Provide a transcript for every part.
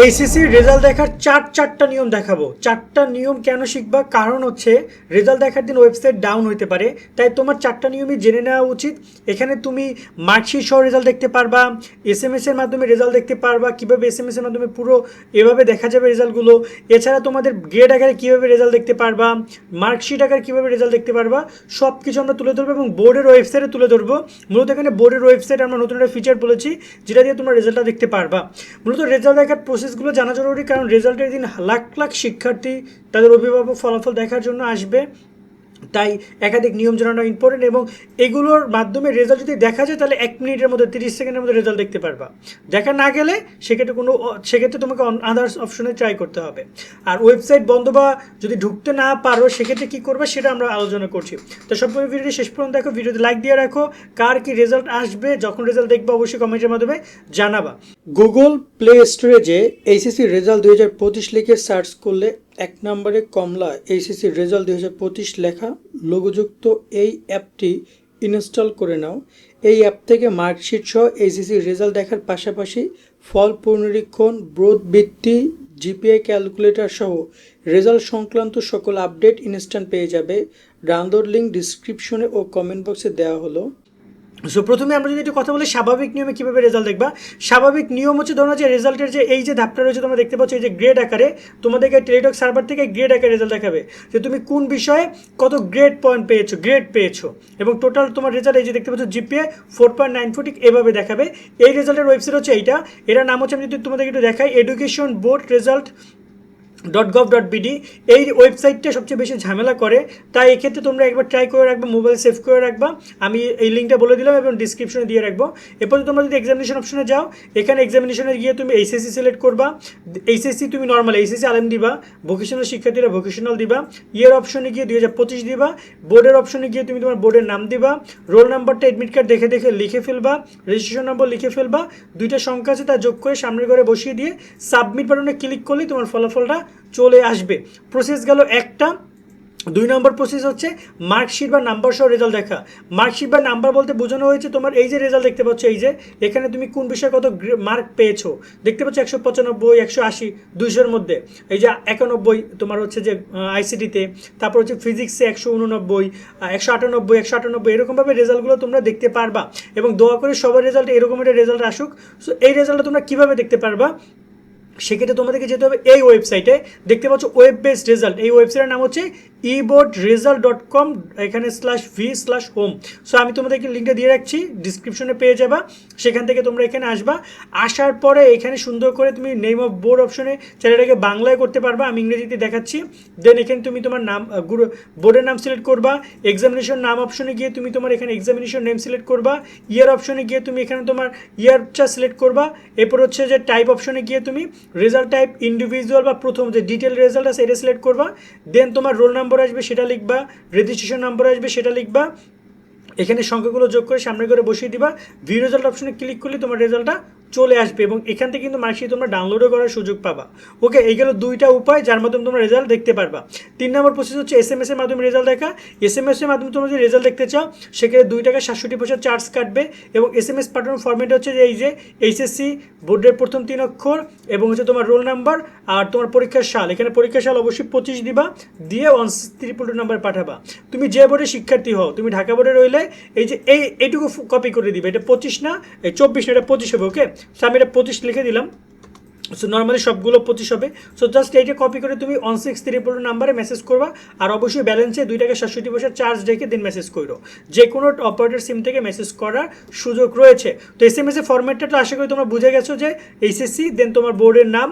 এইচএসসির result দেখার চার চারটা নিয়ম দেখাবো। চারটা নিয়ম কেন শিখবা? কারণ হচ্ছে রেজাল্ট দেখার দিন ওয়েবসাইট ডাউন হতে পারে। তাই তোমার চারটা নিয়মই জেনে নেওয়া উচিত। এখানে তুমি মার্কশিট সহ রেজাল্ট দেখতে পারবা এস এম এর মাধ্যমে রেজাল্ট দেখতে পারবা, কীভাবে এস এম এর মাধ্যমে পুরো এভাবে দেখা যাবে রেজাল্টগুলো এছাড়া তোমাদের গ্রেড আকারে কীভাবে রেজাল্ট দেখতে পারবা মার্কশিট আকারে কীভাবে রেজাল্ট দেখতে পারবা সব কিছু আমরা তুলে ধরবো এবং বোর্ডের ওয়েবসাইটে তুলে ধরবো। মূলত এখানে বোর্ডের ওয়েবসাইট আমরা নতুন একটা ফিচার বলেছি, যেটা দিয়ে তোমরা রেজাল্টটা দেখতে পারবা। মূলত রেজাল্ট দেখার প্রসেসগুলো জানা জরুরি কারণ রেজাল্টের দিন লাখ লাখ শিক্ষার্থী তাদের অভিভাবক ফলাফল দেখার জন্য আসবে। তাই একাধিক নিয়ম জানানো ইম্পর্টেন্ট এবং এগুলোর মাধ্যমে রেজাল্ট যদি দেখা যায়, তাহলে এক মিনিটের মধ্যে, তিরিশ সেকেন্ডের মধ্যে রেজাল্ট দেখতে পারবা। দেখা না গেলে সেক্ষেত্রে কোনো, সেক্ষেত্রে তোমাকে আদার্স অপশনে ট্রাই করতে হবে। আর ওয়েবসাইট বন্ধ বা যদি ঢুকতে না পারো, সেক্ষেত্রে কী করবে সেটা আমরা আলোচনা করছি। তো সব ভিডিওটি শেষ পর্যন্ত দেখো, ভিডিওতে লাইক দিয়ে রাখো। কার কি রেজাল্ট আসবে, যখন রেজাল্ট দেখবে, অবশ্যই কমেন্টের মাধ্যমে জানাবা। গুগল প্লে স্টোরে যে এইচএসসি রেজাল্ট দুই হাজার পঁচিশ লিখে সার্চ করলে এক নম্বরে কমলা এইচএসসি রেজাল্ট দুই হাজার পঁচিশ লেখা লোগোযুক্ত এই অ্যাপটি ইনস্টল করে নাও। এই অ্যাপ থেকে মার্কশিট সহ এইচএসসি রেজাল্ট দেখার পাশাপাশি ফল পুনরীক্ষণ ব্রোধ বৃত্তি জিপিআই ক্যালকুলেটর সহ রেজাল্ট সংক্রান্ত সকল আপডেট ইনস্ট্যান্ট পেয়ে যাবে। ডাউনলোড লিঙ্ক ডিসক্রিপশনে ও কমেন্ট বক্সে দেওয়া হলো। সো প্রথমে আমরা যদি একটু কথা বলি স্বাভাবিক নিয়মে কীভাবে রেজাল্ট দেখবা? স্বাভাবিক নিয়ম হচ্ছে, ধরো যে রেজাল্টের যে এই যে ধাপটা রয়েছে, তোমরা দেখতে পাচ্ছ এই যে গ্রেড আকারে তোমাদেরকে টেলিটক সার্ভার থেকে গ্রেড আকারে রেজাল্ট দেখাবে। যে তুমি কোন বিষয়ে কত গ্রেড পয়েন্ট পেয়েছ গ্রেড পেয়েছ। এবং টোটাল তোমার রেজাল্ট এই যে দেখতে পাচ্ছ GPA four point nine four ঠিক এভাবে দেখাবে। এই রেজাল্টের ওয়েবসাইট হচ্ছে এইটা। এটার নাম হচ্ছে, আমি যদি তোমাদেরকে একটু দেখাই education board result dot gov dot BD এই ওয়েবসাইটটা সবচেয়ে বেশি ঝামেলা করে। তাই এক্ষেত্রে তোমরা একবার ট্রাই করে রাখবা মোবাইল সেভ করে রাখবা। আমি এই লিঙ্কটা বলে দিলাম এবং ডিসক্রিপশনে দিয়ে রাখব। এরপর তোমরা যদি এক্সামিনেশন অপশনে যাও, এখানে এক্সামিনেশনে গিয়ে তুমি এইচএসসি সিলেক্ট করবা। এইচএসসি তুমি নর্মাল এইচএসসি আলেম দিবা। ভোকেশনাল শিক্ষার্থীরা ভোকেশনাল দিবা। ইয়ের অপশনে গিয়ে দুই হাজার পঁচিশ দিবা। বোর্ডের অপশনে গিয়ে তুমি তোমার বোর্ডের নাম দিবা। রোল নাম্বারটা এডমিট কার্ড দেখে দেখে লিখে ফেলবা। রেজিস্ট্রেশন নম্বর লিখে ফেলবা। দুইটা সংখ্যা আছে, তা যোগ করে সামনের ঘরে বসিয়ে দিয়ে সাবমিট বাটনে ক্লিক করলেই তোমার ফলাফলটা চলে আসবে। প্রসেস গেল একটা। দুই নম্বর প্রসেস হচ্ছে মার্কশিট বা নাম্বার সহ রেজাল্ট দেখা। মার্কশিট বা নাম্বার বলতে বোঝানো হয়েছে তোমার এই যে রেজাল্ট দেখতে পাচ্ছ, এই যে, এখানে তুমি কোন বিষয়ে কত মার্ক পেয়েছ? দেখতে পাচ্ছ একশো পঁচানব্বই, একশো আশি, দুইশোর মধ্যে। এই যে একানব্বই, তোমার হচ্ছে যে আইসিটিতে তারপর হচ্ছে ফিজিক্সে একশো উননব্বই একশো আটানব্বই একশো আটানব্বই, এরকমভাবে রেজাল্টগুলো তোমরা দেখতে পারবা। এবং দোয়া করে সবার রেজাল্ট এরকম একটা রেজাল্ট আসুক। সো এই রেজাল্টটা তোমরা কীভাবে দেখতে পারবা? সেক্ষেত্রে তোমাদেরকে যেতে হবে এই ওয়েবসাইটে দেখতে পাচ্ছ ওয়েব বেসড রেজাল্ট এই ওয়েবসাইটের নাম হচ্ছে ইবোর্ড রেজাল্ট ডট কম এখানে slash V slash home so আমি তোমাদেরকে লিঙ্কটা দিয়ে রাখছি ডিসক্রিপশনে পেয়ে যাবা। সেখান থেকে তোমরা এখানে আসবা। আসার পরে এখানে সুন্দর করে তুমি নেম অফ বোর্ড অপশনে চ্যানেলটাকে বাংলায় করতে পারবা। আমি ইংরেজিতে দেখাচ্ছি। দেন এখানে তুমি তোমার নাম গুরু বোর্ডের নাম সিলেক্ট করবা। এক্সামিনেশন নাম অপশনে গিয়ে তুমি তোমার এখানে এক্সামিনেশন নেম সিলেক্ট করবা। ইয়ার অপশনে গিয়ে তুমি এখানে তোমার ইয়ারটা সিলেক্ট করবা। এরপর হচ্ছে যে টাইপ অপশনে গিয়ে তুমি রেজাল্ট টাইপ ইন্ডিভিজুয়াল বা প্রথম যে ডিটেল রেজাল্ট আছে, এটা সিলেক্ট করবা। দেন তোমার রোল নাম্বার আসবে, সেটা লিখবা রেজিস্ট্রেশন নাম্বার আসবে, সেটা লিখবা। এখানে সংখ্যাগুলো যোগ করে সামনে করে বসিয়ে দিবা। ভি রেজাল্ট অপশনে ক্লিক করলে তোমার রেজাল্টটা চলে আসবে এবং এখান থেকে কিন্তু মার্কশিট তোমরা ডাউনলোডও করার সুযোগ পাবা। ওকে এই গেল দুইটা উপায় যার মাধ্যমে তোমরা রেজাল্ট দেখতে পারবা। তিন নম্বর প্রসেস হচ্ছে এস এম এস এর মাধ্যমে রেজাল্ট দেখা। এস এম এস এর মাধ্যমে তোমরা যদি রেজাল্ট দেখতে চাও, সেক্ষেত্রে দুই টাকা সাতষট্টি পয়সা চার্জ কাটবে এবং এস এম এস পাঠানোর ফর্মেট হচ্ছে যে এই যে এইচএসসি বোর্ডের প্রথম তিন অক্ষর এবং হচ্ছে তোমার রোল নাম্বার আর তোমার পরীক্ষার সাল। এখানে পরীক্ষার সাল অবশ্যই পঁচিশ দিবা, দিয়ে ওয়ান ত্রিপুল টু নাম্বার পাঠাবা। তুমি যে বোর্ডের শিক্ষার্থী হও, তুমি ঢাকা বোর্ডে রইলে এই যে এই, এইটুকু কপি করে দিবে। এটা পঁচিশ না, এই চব্বিশ না এটা পঁচিশ হবে ওকে সো আমি এটা পঁচিশ লিখে দিলাম। সো নর্মালি সবগুলো পঁচিশ হবে। সো জাস্ট এইটা কপি করে তুমি ওয়ান সিক্স ত্রিপুল নাম্বারে মেসেজ করবা। আর অবশ্যই ব্যালেন্সে দুই টাকা সাতষট্টি পয়সা চার্জ রেখে দেন মেসেজ করো যে কোনো অপারেটর সিম থেকে মেসেজ করার সুযোগ রয়েছে। তো এস এম এস এর ফর্ম্যাটটা তো আশা করি তোমরা বুঝে গেছো যে এইচএসসি দেন তোমার বোর্ডের নাম,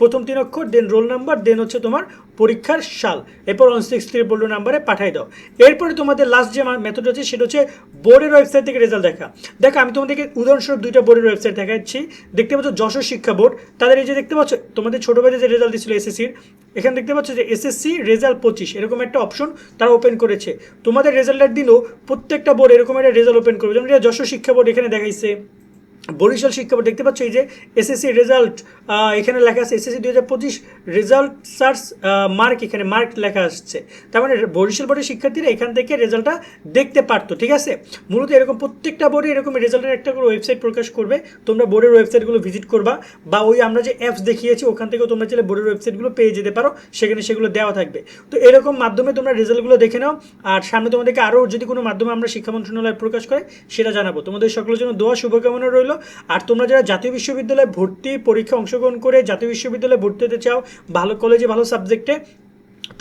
প্রথম তিন অক্ষর দেন রোল নাম্বার দেন হচ্ছে তোমার পরীক্ষার সাল। এরপর ওয়ান সিক্স থ্রি বোল্ড নাম্বারে পাঠাই দাও। এরপরে তোমাদের লাস্ট যে মেথড হচ্ছে, সেটা হচ্ছে বোর্ডের ওয়েবসাইট থেকে রেজাল্ট দেখা। দেখো, আমি তোমাদেরকে উদাহরণস্বরূপ দুইটা বোর্ডের ওয়েবসাইট দেখাচ্ছি। দেখতে পাচ্ছ যশোর শিক্ষা বোর্ড। তাদের এই যে দেখতে পাচ্ছ, তোমাদের ছোটো যে রেজাল্ট দিচ্ছিল এসএসসির এখানে দেখতে পাচ্ছ যে এসএসসি রেজাল্ট পঁচিশ। এরকম একটা অপশন তারা ওপেন করেছে। তোমাদের রেজাল্টের দিনও প্রত্যেকটা বোর্ড এরকম একটা রেজাল্ট ওপেন করবে। যেমন যশোর শিক্ষা বোর্ড এখানে দেখাইছে। বরিশাল শিক্ষা দেখতে পাচ্ছ, এই যে এসএসসি রেজাল্ট এখানে লেখা আছে এসএসসি দু হাজার পঁচিশ রেজাল্ট সার্চ মার্ক এখানে মার্ক লেখা আসছে। তার মানে বরিশাল বোর্ডের শিক্ষার্থীরা এখান থেকে রেজাল্টটা দেখতে পারতো, ঠিক আছে? মূলত এরকম প্রত্যেকটা বোর্ডে এরকম রেজাল্টের একটা করে ওয়েবসাইট প্রকাশ করবে, তোমরা বোর্ডের ওয়েবসাইটগুলো ভিজিট করবা, বা ওই আমরা যে অ্যাপস দেখিয়েছি, ওখান থেকেও তোমরা চাইলে বোর্ডের ওয়েবসাইটগুলো পেয়ে যেতে পারো, সেখানে সেগুলো দেওয়া থাকবে। তো এরকম মাধ্যমে তোমরা রেজাল্টগুলো দেখে নাও, আর সামনে তোমাদেরকে আরও যদি কোনো মাধ্যমে আমরা শিক্ষা মন্ত্রণালয় প্রকাশ করে, সেটা জানাব। তোমাদের সকলের জন্য দোয়া, শুভকামনা রইল। আর তোমরা যারা জাতীয় বিশ্ববিদ্যালয়ে ভর্তি পরীক্ষা অংশগ্রহণ করে জাতীয় বিশ্ববিদ্যালয়ে ভর্তি হতে চাও, ভালো কলেজে ভালো সাবজেক্টে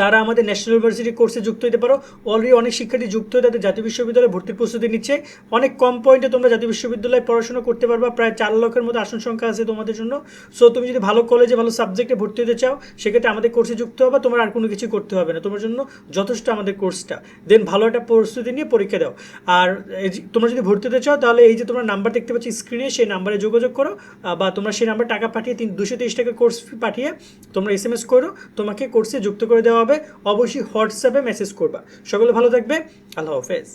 তারা আমাদের ন্যাশনাল ইউনিভার্সিটি কোর্সে যুক্ত হতে পারো। অলরেডি অনেক শিক্ষার্থী যুক্ত হয়ে তাদের জাতীয় বিশ্ববিদ্যালয়ে ভর্তির প্রস্তুতি নিচ্ছে। অনেক কম পয়েন্টে তোমরা জাতীয় বিশ্ববিদ্যালয়ে পড়াশোনা করতে পারবা। প্রায় চার লক্ষের মতো আসন সংখ্যা আছে তোমাদের জন্য। সো তুমি যদি ভালো কলেজে ভালো সাবজেক্টে ভর্তি হতে চাও, সেক্ষেত্রে আমাদের কোর্সে যুক্ত হবে। তোমার আর কোনো কিছু করতে হবে না। তোমার জন্য যথেষ্ট আমাদের কোর্সটা দেন ভালো একটা প্রস্তুতি নিয়ে পরীক্ষা দাও। আর তোমরা যদি ভর্তি হতে চাও, তাহলে এই যে তোমরা নাম্বার দেখতে পাচ্ছ স্ক্রিনে সেই নাম্বারে যোগাযোগ করো। বা তোমরা সেই নাম্বার টাকা পাঠিয়ে তিন, দুশো তেইশ টাকা কোর্স পাঠিয়ে তোমরা এস এম এস করো। তোমাকে কোর্সে যুক্ত করে দেওয়া হবে অবশ্যই হোয়াটসঅ্যাপে মেসেজ করবা। সকলে ভালো থাকবে। আল্লাহ হাফেজ।